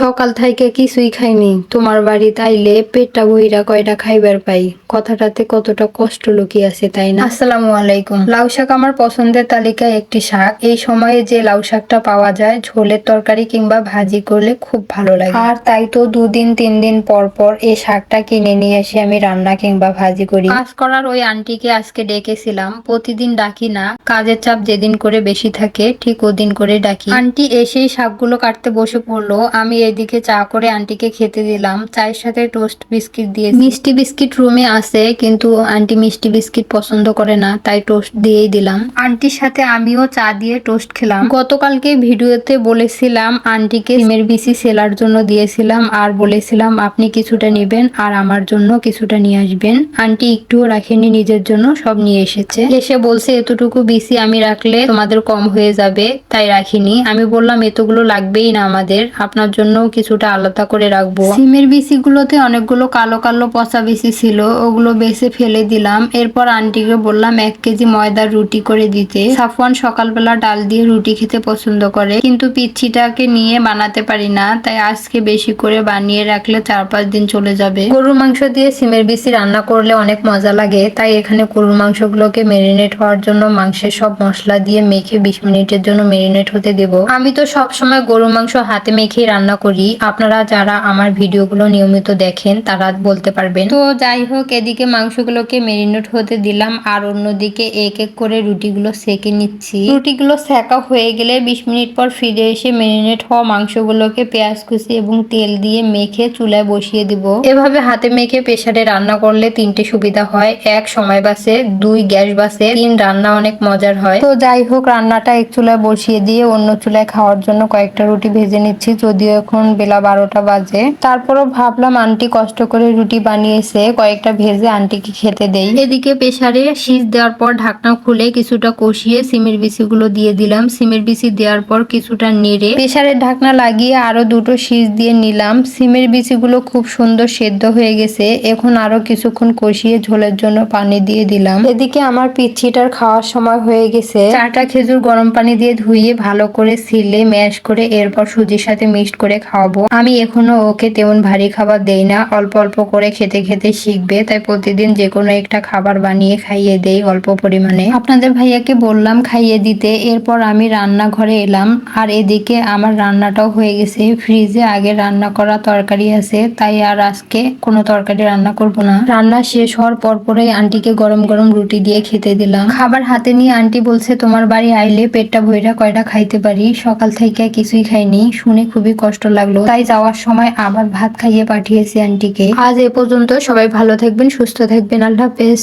সকাল থেকে কিছুই খাইনি। তোমার বাড়ি তাইলে পেটটা বইরা কয়টা খাইবার পাই? কথাটাতে কতটা কষ্ট লুকিয়ে আছে তাই না? আসসালামু আলাইকুম। লাউ শাক আমার পছন্দের তালিকায় একটি শাক। এই সময়ে যে লাউ শাকটা পাওয়া যায় ঝোলের তরকারি কিংবা ভাজি করলে খুব ভালো লাগে। আর তাই তো দুদিন তিন দিন পর পর এই শাকটা কিনে নিয়ে এসে আমি রান্না কিংবা ভাজি করি। কাজ করার ওই আন্টিকে আজকে ডেকেছিলাম। প্রতিদিন ডাকি না। কাজের চাপ যেদিন করে বেশি থাকে ঠিক ওদিন করে ডাকি। আন্টি এসেই শাকগুলো কাটতে বসে পড়ল। আমি এদিকে চা করে আন্টিকে খেতে দিলাম। চায়ের সাথে টোস্ট বিস্কিট দিয়ে মিষ্টি বিস্কিট রুমে আছে কিন্তু আন্টি মিষ্টি বিস্কিট পছন্দ করে না তাই টোস্ট দিয়েই দিলাম। আন্টির সাথে আমিও চা দিয়ে টোস্ট খেলাম। গতকালকে ভিডিওতে বলেছিলাম আন্টিকে সিমের বিসি সেলার জন্য দিয়েছিলাম আর বলেছিলাম আপনি কিছুটা নেবেন আর আমার জন্য কিছুটা নিয়ে আসবেন। আন্টি একটুও রাখেনি নিজের জন্য সব নিয়ে এসেছে। এসে বলছে এতটুকু বিসি আমি রাখলে তোমাদের কম হয়ে যাবে। তাই রাখিনি। আমি বললাম এতগুলো লাগবেই না আমাদের আপনার জন্য কিছুটা আলাদা করে রাখব। সিমের বিসি গুলোতে অনেকগুলো কালো কালো পচা বিসি ছিল, ওগুলো বেছে ফেলে দিলাম। এরপর আন্টিকে বললাম, এক কেজি ময়দার রুটি করে দিতে। সাফওয়ান সকালবেলা ডাল দিয়ে রুটি খেতে পছন্দ করে, কিন্তু পিচ্ছিটাকে নিয়ে বানাতে পারি না, তাই আজকে বেশি করে বানিয়ে রাখলে চার পাঁচ দিন চলে যাবে। গরুর মাংস দিয়ে সিমের বিসি রান্না করলে অনেক মজা লাগে, তাই এখানে গরুর মাংসগুলোকে মেরিনেট হওয়ার জন্য মাংসের সব মশলা দিয়ে মেখে বিশ মিনিটের জন্য মেরিনেট হতে দেব। আমি তো সব সময় গরুর মাংস হাতে মেখেই রান্না করি। আপনারা যারা আমার ভিডিওগুলো নিয়মিত দেখেন, তারা বলতে পারবেন। তো যাই হোক, এদিকে মাংসগুলোকে মেরিনেট হতে দিলাম, আর অন্যদিকে এক এক করে রুটিগুলো সেকে নিচ্ছি। রুটিগুলো সেকা হয়ে গেলে বিশ মিনিট পর ফিরে এসে মেরিনেট হওয়া মাংসগুলোকে পেঁয়াজ কুচি এবং তেল দিয়ে মেখে চুলায় বসিয়ে দিব। এভাবে হাতে মেখে প্রেসারে রান্না করলে তিনটে সুবিধা হয়। এক, সময় বাসে দুই, গ্যাস বাসে তিন, রান্না অনেক মজার হয়। তো যাই হোক, রান্নাটা এক চুলায় বসিয়ে দিয়ে অন্য চুলায় খাওয়ার জন্য কয়েকটা রুটি ভেজে নিচ্ছি। যদিও এখন বেলা বারোটা বাজে। তারপরও ভাবলাম আন্টি কষ্ট করে রুটি বানিয়েছে, কয়েকটা ভেজে আন্টিকে খেতে দেই। এদিকে প্রেসারে শীষ দেওয়ার পর ঢাকনা খুলে কিছুটা কষিয়ে সিমের বিচিগুলো দিয়ে দিলাম। সিমের বিচি দেওয়ার পর কিছুটা নেড়ে প্রেসারের ঢাকনা লাগিয়ে আরও দুটো শীষ দিয়ে নিলাম। সিমের বিচিগুলো খুব সুন্দর সেদ্ধ হয়ে গেছে। এখন আরও কিছুক্ষণ কষিয়ে ঝোলের জন্য পানি দিয়ে দিলাম। এদিকে আমার পিচ্ছিটার খাওয়ার সময় হয়ে গেছে। চারটা খেজুর গরম পানি দিয়ে ধুইয়ে ভালো করে সিলে, ম্যাশ করে এরপর সুজির সাথে মিক্সড করে খাওয়াবো। আমি এখনও ওকে তেমন ভারী খাবার দেই না। অল্প অল্প করে খেতে খেতে শিখবে। তাই প্রতিদিন যে কোনো একটা খাবার বানিয়ে খাইয়ে দেই অল্প পরিমাণে। আপনাদের ভাইয়াকে বললাম খাইয়ে দিতে। এরপর আমি রান্নাঘরে এলাম। আর এদিকে আমার রান্নাটাও হয়ে গেছে। ফ্রিজে আগে রান্না করা তরকারি আছে। তাই আর আজকে কোনো তরকারি রান্না করব না। রান্না শেষ হওয়ার পর পরেই আন্টিকে গরম গরম রুটি দিয়ে খেতে দিলাম। খাবার হাতে নিয়ে আন্টি বলছে, তোমার বাড়ি আইলে পেটটা ভইরা কয়টা খাইতে পারি? সকাল থেকে কিছুই খাইনি। শুনে খুবই কষ্ট লাগল। তাই যাওয়ার সময় আবার ভাত খাইয়ে পাঠিয়েছি আন্টিকে। আজ এ পর্যন্ত সবাই ভালো থাকবেন, সুস্থ থাকবেন। আল্লাহ হাফেজ।